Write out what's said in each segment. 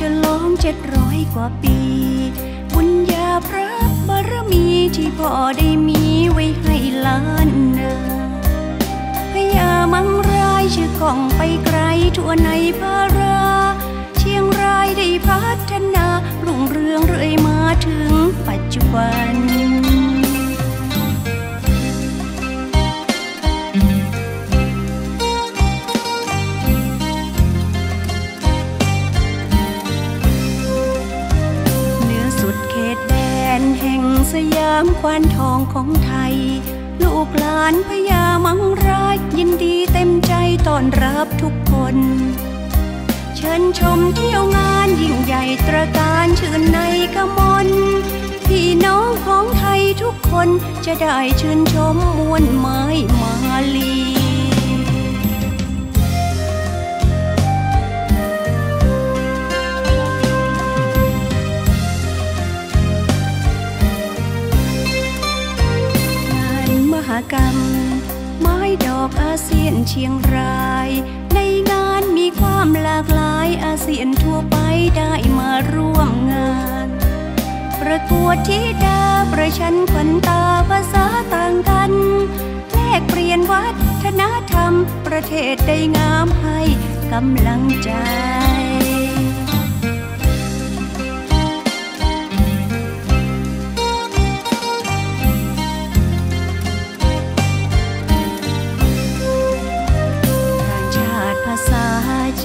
ฉลองเจ็ดร้อยกว่าปี บุญญาพระบารมีที่พ่อได้มีไว้ให้ล้านนาพญามังรายชื่อกองไปไกลทั่วในพารา เชียงรายได้พัฒนารุ่งเรืองเรื่อยมาถึงปัจจุบัน สยามควันทองของไทย ลูกหลานพญามังรายยินดีเต็มใจต้อนรับทุกคน เชิญชมเที่ยวงานยิ่งใหญ่ตระการชื่นในกมลพี่น้องของไทยทุกคนจะได้ชื่นชมมวลไม้มาลี กรรม ไม้ดอกอาเซียนเชียงราย ในงานมีความหลากหลายอาเซียนทั่วไปได้มาร่วมงาน ประกวดทิดาประชันขวัญตาภาษาต่างกันแลกเปลี่ยนวัฒนธรรม ประเทศได้งามให้กำลังใจ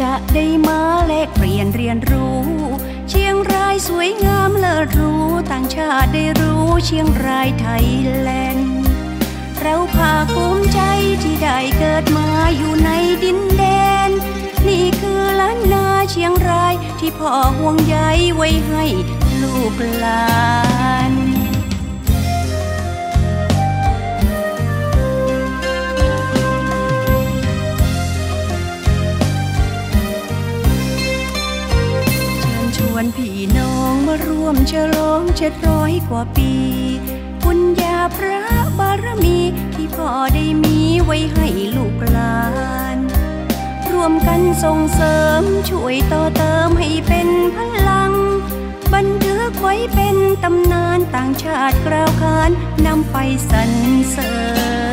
จะได้มาแลกเปลี่ยนเรียนรู้ เชียงรายสวยงามเลิศรู้ต่างชาติได้รู้เชียงรายไทยแลนด์เราภาคภูมิใจที่ได้เกิดมาอยู่ในดินแดน นี่คือล้านนาเชียงรายที่พ่อห่วงใยไว้ให้ลูกหลาน พี่น้องมาร่วมฉลองเจ็ดร้อยกว่าปีบุญญาพระบารมีที่พ่อได้มีไว้ให้ลูกหลานรวมกันส่งเสริมช่วยต่อเติมให้เป็นพลัง บันทึกไว้เป็นตำนานต่างชาติกล่าวขานนำไปสรรเสริญ